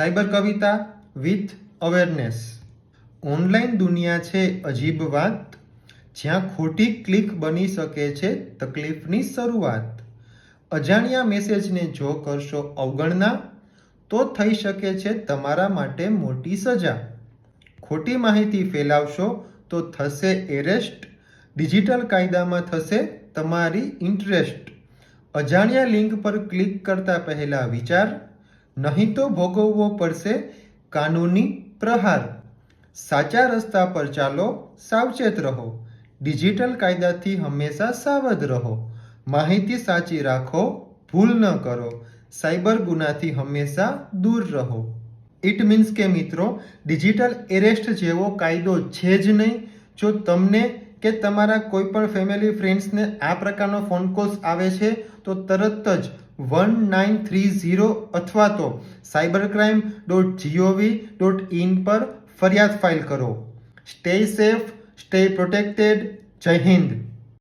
Cyber કવિતા with awareness. Online દુનિયા છે અજીબ વાત જ્યાં ખોટી ક્લિક બની શકે છે તકલીફની શરૂઆત. અજાણ્યા મેસેજને જો કરશો અવગણના, તો થઈ શકે છે તમારા માટે મોટી સજા. ખોટી માહિતી ફેલાવશો તો થશે એરેસ્ટ. ડિજિટલ કાયદામાં થશે તમારી ઇન્ટરેસ્ટ. અજાણ્યા લિંક પર ક્લિક કરતા પહેલા વિચાર. નહીં તો ભોગવવો પડશે કાનૂની પ્રહાર. સાચા રસ્તા પર ચાલો, સાવચેત રહો. ડિજિટલ કાયદાથી હંમેશા સાવધ રહો. માહિતી સાચી રાખો, ભૂલ ન કરો. સાયબર ગુનાથી હંમેશા દૂર રહો. ઇટ મીન્સ કે મિત્રો, ડિજિટલ એરેસ્ટ જેવો કાયદો છે જ નહીં. જો તમને કે તમારા કોઈ પણ ફેમિલી ફ્રેન્ડ્સને આ પ્રકારનો ફોન કોલ્સ આવે છે, તો તરત જ વન નાઇન થ્રી ઝીરો અથવા તો cyber crime dot gov dot in પર ફરિયાદ ફાઇલ કરો. સ્ટે સેફ સ્ટે પ્રોટેક્ટેડ જય હિન્દ.